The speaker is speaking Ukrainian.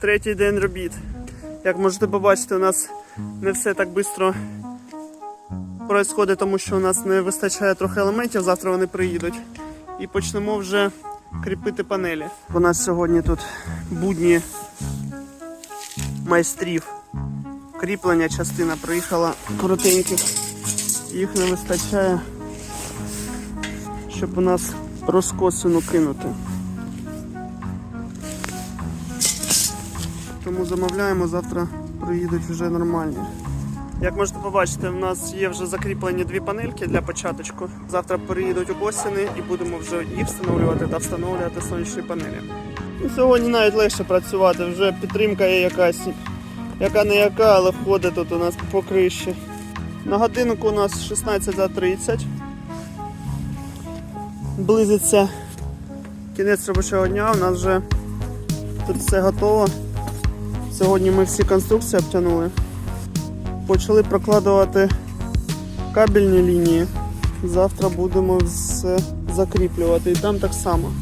Третій день робіт. Як можете побачити, у нас не все так швидко происходить, тому що у нас не вистачає трохи елементів, завтра вони приїдуть. І почнемо вже кріпити панелі. У нас сьогодні тут будні майстрів. Кріплення частина приїхала коротеньких. Їх не вистачає, щоб у нас розкосину кинути. Тому замовляємо, завтра приїдуть вже нормальні. Як можете побачити, в нас є вже закріплені дві панельки для початочку. Завтра приїдуть осені і будемо вже їх встановлювати та встановлювати сонячні панелі. І сьогодні навіть легше працювати, вже підтримка є якась, яка не яка, але входить тут у нас по. На годинку у нас 16 за 30. Близиться кінець робочого дня, у нас вже тут все готово. Сьогодні ми всі конструкції обтянули. Почали прокладувати кабельні лінії. Завтра будемо все закріплювати. І там так само.